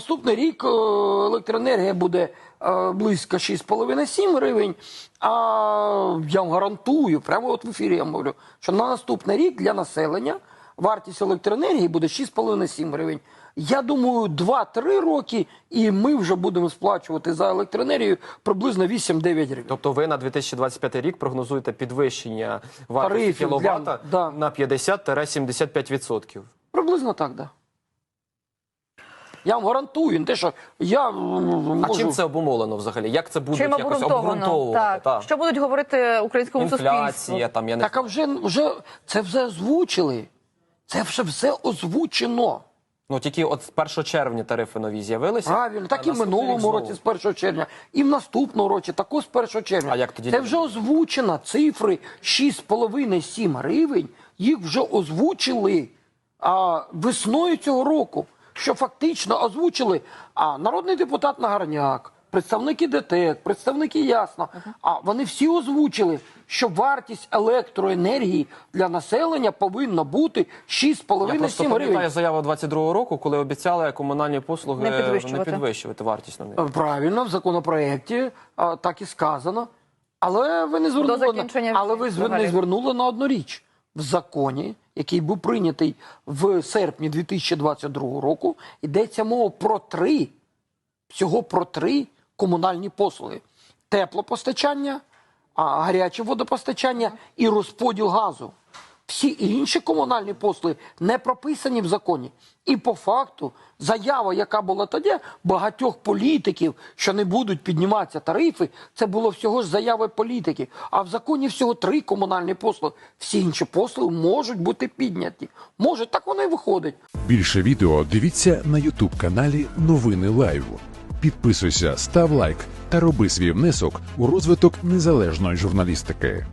Наступний рік е, електроенергія буде е, близько 6,5-7 гривень. А я вам гарантую, прямо от в ефірі я говорю, що на наступний рік для населення вартість електроенергії буде 6,5-7 гривень. Я думаю, 2-3 роки, і ми вже будемо сплачувати за електроенергію приблизно 8-9 гривень. Тобто ви на 2025 рік прогнозуєте підвищення вартості Тарифів для- на 50-75%. Приблизно так, так. Да. Я вам гарантую, не те, що я можу... А чим це обумовлено взагалі? Як це буде Чим якось обґрунтовано? обґрунтовувати? Так. Та. Що будуть говорити українському суспільству? Інфляція, там я не Так а вже, вже це все озвучили. Це вже все озвучено. ну тільки от з 1 червня тарифи нові з'явилися. Правильно, так а і в наступний рік минулому знову. році з 1 червня, і в наступному році також з 1 червня. А як тоді Це люди? вже озвучено. Цифри 6,5-7 гривень, їх вже озвучили а, весною цього року. Що фактично озвучили а, народний депутат Нагарняк, представники ДТЕК, представники Ясно. А вони всі озвучили, що вартість електроенергії для населення повинна бути Я просто 6,5-7 пам'ятаю гривень. заяву 22-го року, коли обіцяли комунальні послуги Не підвищувати. підвищувати вартість на них. Е, Правильно, в законопроєкті а, так і сказано. Але ви не звернули, на, але ви не звернули на одну річ. В законі, який був прийнятий в серпні 2022 року, йдеться мова про три, всього про три комунальні послуги: теплопостачання, гаряче водопостачання і розподіл газу. Всі інші комунальні послуги не прописані в законі. І по факту заява, яка була тоді, багатьох політиків, що не будуть підніматися тарифи, це було всього ж заяви політиків. А в законі всього три комунальні послуги. Всі інші послуги можуть бути підняті. Може, так воно і виходить. Більше відео дивіться на Ютуб каналі Новини Лайв. Підписуйся, став лайк та роби свій внесок у розвиток незалежної журналістики.